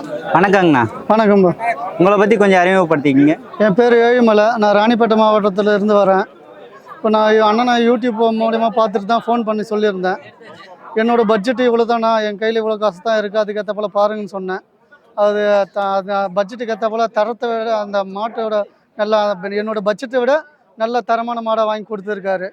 வணக்கங்கண்ணா. வணக்கம்பா உங்களை பற்றி கொஞ்சம் அறிமுகப்படுத்திக்கிங்க. என் பேர் ஏழுமலை. நான் ராணிப்பேட்டை மாவட்டத்தில் இருந்து வரேன். இப்போ நான் அண்ணனை யூடியூப் மூலிமா பார்த்துட்டு தான் ஃபோன் பண்ணி சொல்லியிருந்தேன். என்னோட பட்ஜெட் இவ்வளோ தானா என் கையில் இவ்வளோ காசு தான் இருக்குது அதுக்கேற்ற போல் பாருங்கன்னு சொன்னேன். அது த- பட்ஜெட்டுக்கு ஏற்ற போல் தரத்தை விட அந்த மாட்டோட நல்லா என்னோட பட்ஜெட்டை விட நல்ல தரமான மாடை வாங்கி கொடுத்துருக்காரு.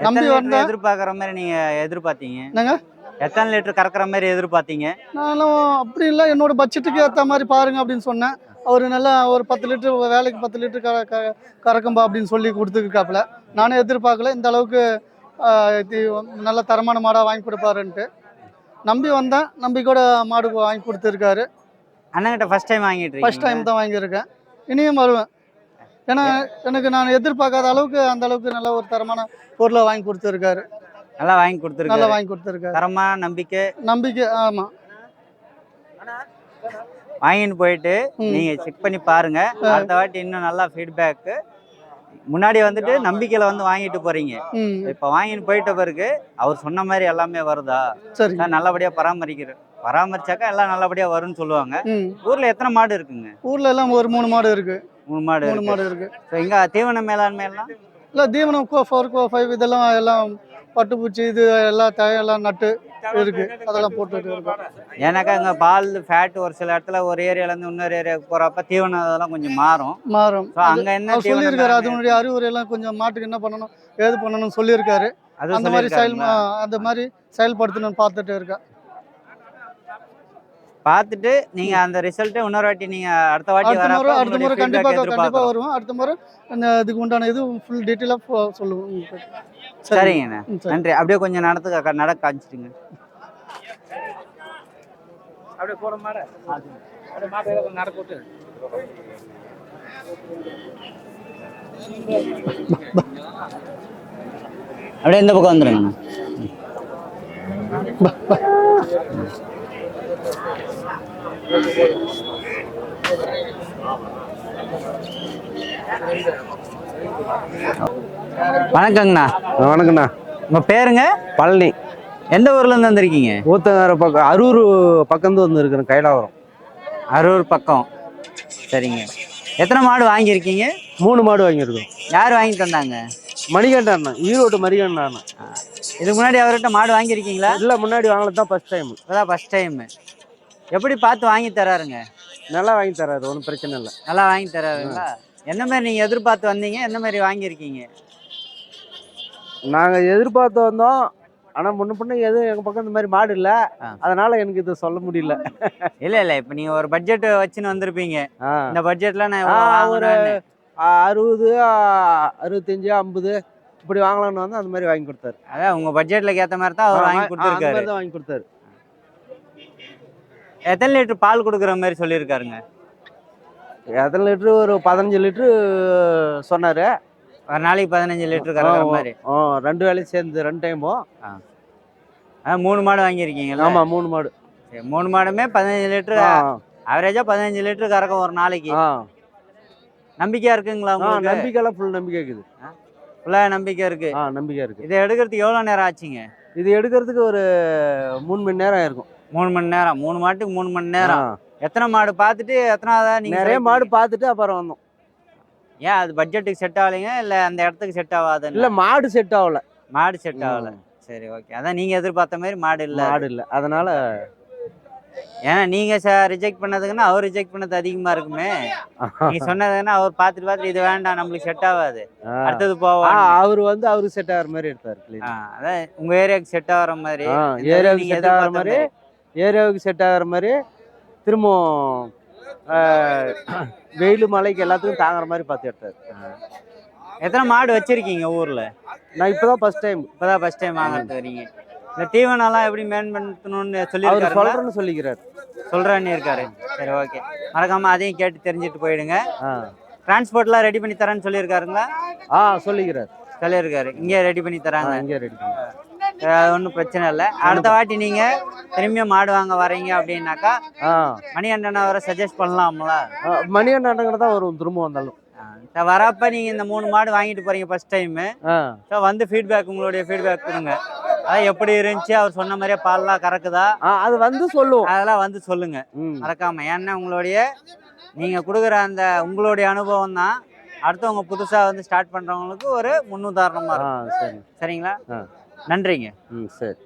நம்பி வந்தேன். எதிர்பார்க்குற மாதிரி நீங்கள் எதிர்பார்த்தீங்க? என்னங்க? எத்தனை லிட்டர் கறக்கிற மாதிரி எதிர்பார்த்தீங்க? நானும் அப்படி இல்லை என்னோட பட்ஜெட்டுக்கு ஏற்ற மாதிரி பாருங்க அப்படின்னு சொன்னேன். அவர் நல்லா ஒரு பத்து லிட்டர் வேலைக்கு பத்து லிட்டர் க க கறக்கும்பா அப்படின்னு சொல்லி கொடுத்துருக்காப்புல. நானே எதிர்பார்க்கல இந்த அளவுக்கு நல்ல தரமான மாடாக வாங்கி கொடுப்பாருன்ட்டு. நம்பி வந்தேன் நம்பி கூட மாடு வாங்கி கொடுத்துருக்காரு. அண்ணங்கிட்ட ஃபர்ஸ்ட் டைம் வாங்கிட்டு ஃபர்ஸ்ட் டைம் தான் வாங்கியிருக்கேன். இனியும் வருவேன். ஏன்னா எனக்கு நான் எதிர்பார்க்காத அளவுக்கு அந்த அளவுக்கு நல்ல ஒரு தரமான பொருளை வாங்கி கொடுத்துருக்காரு. நல்லா வாங்கி நல்லா கொடுத்துருக்காரு வாங்கி கொடுத்துருக்காரு. தரமான நம்பிக்கை. நம்பிக்கை ஆமாம் வாங்கிட்டு போயிட்டு. நீங்க செக் பண்ணி பாருங்க. அடுத்த வாட்டி இன்னும் நல்லா ஃபீட்பேக்கு முன்னாடி வந்துட்டு நம்பிக்கையில வந்து வாங்கிட்டு போறீங்க. இப்போ வாங்கிட்டு போயிட்ட பிறகு அவர் சொன்ன மாதிரி எல்லாமே வருதா? நல்லபடியா பராமரிக்கிற பராமரிச்சாக்கா எல்லாம் நல்லபடியா வரும்னு சொல்லுவாங்க. ஊர்ல எத்தனை மாடு இருக்குங்க? ஊர்ல எல்லாம் ஒரு மூணு மாடு இருக்கு. மூணு மாடு மூணு. மாடு இருக்கு. இங்க தீவன மேலாண்மை எல்லாம் இல்ல தீவனம் கோ ஃபோர் கோ ஃபைவ் இதெல்லாம் எல்லாம் பட்டுப்பூச்சி இது எல்லாம் தய எல்லாம் நட்டு இருக்கு. அதெல்லாம் போட்டுட்டு இருக்கோம். ஏன்னாக்கா இங்க பால் ஃபேட் ஒரு சில இடத்துல ஒரு ஏரியால இருந்து இன்னொரு ஏரியாவுக்கு போறப்ப தீவனம் அதெல்லாம் கொஞ்சம் மாறும். மாறும். ஸோ அங்க என்ன சொல்லியிருக்காரு அதனுடைய அறிவுரை எல்லாம் கொஞ்சம் மாட்டுக்கு என்ன பண்ணணும் ஏது பண்ணணும்னு சொல்லியிருக்காரு. அது அந்த மாதிரி செயல்? அந்த மாதிரி செயல்படுத்தணும்னு பார்த்துட்டு இருக்கேன் பார்த்துட்டு நீங்க அந்த ரிசல்ட்டை இன்னொரு வாட்டி நீங்க அடுத்த வாட்டி அடுத்த முறை அடுத்த முறை கண்டிப்பா கண்டிப்பா. வருவோம். அடுத்த முறை அந்த இதுக்கு உண்டான இது ஃபுல் டீட்டெயிலாக சொல்லுவோம். சரிங்கண்ணா. நன்றி. அப்படியே கொஞ்சம் நடத்து நட காமிச்சிட்டுங்க அப்படியே இந்த பக்கம் வந்துருங்கண்ணா. வணக்கங்கண்ணா. வணக்கண்ணா உங்க பேருங்க? பழனி. எந்த ஊர்ல இருந்து வந்திருக்கீங்க? ஊத்தங்கர பக்கம் அரூர் பக்கம் வந்து இருக்கிறேன் கைலாவரம். அரூர் பக்கம். சரிங்க. எத்தனை மாடு வாங்கியிருக்கீங்க? மூணு மாடு வாங்கியிருக்கோம் யார் வாங்கி தந்தாங்க? மணிகண்ட அண்ணன் ஈரோடு மணிகண்ட அண்ணன் இதுக்கு முன்னாடி அவர்கிட்ட மாடு வாங்கியிருக்கீங்களா? இல்லை முன்னாடி வாங்கினது தான் ஃபர்ஸ்ட் டைம் இப்போதான் ஃபர்ஸ்ட் டைம் எப்படி பார்த்து வாங்கி தராருங்க? நல்லா வாங்கி தராரு ஒன்றும் பிரச்சனை இல்லை. நல்லா வாங்கி தராருங்களா? என்ன மாதிரி நீங்கள் எதிர்பார்த்து வந்தீங்க? என்ன மாதிரி வாங்கியிருக்கீங்க? நாங்கள் எதிர்பார்த்து வந்தோம். ஆனால் முன்ன பின்ன எதுவும் எங்கள் பக்கம் இந்த மாதிரி மாடு இல்லை. அதனால எனக்கு இது சொல்ல முடியல. இல்லை இல்லை. இப்போ நீங்கள் ஒரு பட்ஜெட் வச்சுன்னு வந்திருப்பீங்க. இந்த பட்ஜெட்டில் நான் ஒரு அறுபது அறுபத்தஞ்சு ஐம்பது இப்படி வாங்கலாம்னு வந்து அந்த மாதிரி வாங்கி கொடுத்தாரு. அதான் உங்கள் பட்ஜெட்டில் ஏற்ற மாதிரி தான் அவர் வாங்கி தான் வாங்கி கொடுத்தாரு. எத்தனை லிட்டர் பால் கொடுக்குற மாதிரி சொல்லியிருக்காருங்க? எத்தனை லிட்ரு ஒரு பதினஞ்சு லிட்ரு சொன்னார். ஒரு நாளைக்கு பதினஞ்சு லிட்டர் கறக்கிற மாதிரி. ஆ ரெண்டு வேலையும் சேர்ந்து ரெண்டு டைமும் அதான் மூணு மாடு வாங்கியிருக்கீங்களா ஆமா மூணு மாடு. சரி, மூணு மாடுமே பதினஞ்சு லிட்டர் ஆ, ஆவரேஜா பதினஞ்சு லிட்டர் கறக்கும் ஒரு நாளைக்கு. ஆ. நம்பிக்கையா இருக்குங்களா ஆ, உங்களுக்கு? நம்பிக்கைலாம் ஃபுல் நம்பிக்கை இருக்குது. ஃபுல்லா நம்பிக்கை இருக்கு. ஆ நம்பிக்கை இருக்கு. இதை எடுக்கிறதுக்கு எவ்வளவு நேரம் ஆச்சுங்க? இது எடுக்கிறதுக்கு ஒரு மூணு மணி நேரம் இருக்கும் மூணு மணி நேரம். மூணு மாட்டுக்கு மூணு மணி நேரம். எத்தனை மாடு பார்த்துட்டு எத்தனாவதா நீங்க நிறைய மாடு பார்த்துட்டு அப்புறம் வந்தோம். ஏன் அது பட்ஜெட்டுக்கு செட் ஆகலைங்க இல்ல அந்த இடத்துக்கு செட் ஆகாது இல்ல மாடு செட் ஆகல. மாடு செட் ஆகல. சரி ஓகே அதான் நீங்க எதிர்பார்த்த மாதிரி மாடு இல்ல மாடு இல்ல. அதனால ஏன்னா நீங்க ரிஜெக்ட் பண்ணதுக்குன்னா அவர் ரிஜெக்ட் பண்ணது அதிகமா இருக்குமே. நீங்க சொன்னதுன்னா அவர் பார்த்துட்டு பார்த்துட்டு இது வேண்டாம் நம்மளுக்கு செட் ஆகாது. அடுத்தது ஆ, போவோம் அவரு வந்து அவருக்கு செட் ஆகிற மாதிரி எடுத்தாரு. அதான் உங்க ஏரியாவுக்கு செட் ஆகிற மாதிரி. ஏரியாவுக்கு செட் ஆகிற மாதிரி. ஏரியாவுக்கு செட் ஆகிற மாதிரி திரும்பவும் வெயில் மழைக்கு எல்லாத்துக்கும் தாங்குற மாதிரி பார்த்து எடுத்தாரு. எத்தனை மாடு வச்சிருக்கீங்க ஊர்ல? நான் இப்பதான் ஃபர்ஸ்ட் டைம் இப்பதான் ஃபர்ஸ்ட் டைம் வாங்கிட்டு வரீங்க. இந்த தீவனம்லாம் எப்படி மேம்படுத்தணும்னு அவர் சொல்லியிருக்காரு சொல்றேன்னு சொல்லிக்கிறாரு. சொல்றேன்னு இருக்காரு. சரி ஓகே மறக்காம அதையும் கேட்டு தெரிஞ்சுட்டு போயிடுங்க. ஆ. டிரான்ஸ்போர்ட்லாம் ரெடி பண்ணி தரேன்னு சொல்லியிருக்காருங்களா? ஆ சொல்லிக்கிறாரு. சொல்லியிருக்காரு. இங்கே ரெடி பண்ணி தராங்க. இங்கே ரெடி பண்ணி அது ஒன்றும் பிரச்சனை இல்லை. அடுத்த வாட்டி நீங்க திரும்பியும் மாடு வாங்க வரீங்க அப்படின்னாக்கா ஆ. மணிகண்டன் அவரை சஜஸ்ட் பண்ணலாம்ல. மணி அண்ணாண்டங்கிட்ட தான் வரும் திரும்ப வந்தாலும். வரப்ப நீங்க இந்த மூணு மாடு வாங்கிட்டு போறீங்க ஃபர்ஸ்ட் டைம் ஸோ வந்து ஃபீட்பேக் உங்களுடைய ஃபீட்பேக் கொடுங்க. அதான் எப்படி இருந்துச்சு அவர் சொன்ன மாதிரியே பால்லாம் கறக்குதா? அது வந்து சொல்லுவோம் அதெல்லாம் வந்து சொல்லுங்க. மறக்காம. ஏன்னா உங்களுடைய நீங்க கொடுக்குற அந்த உங்களுடைய அனுபவம் தான். அடுத்தவங்க புதுசா வந்து ஸ்டார்ட் பண்றவங்களுக்கு ஒரு முன்னுதாரணமா இருக்கும். சரி. சரிங்களா. நன்றிங்க. ம் சரி.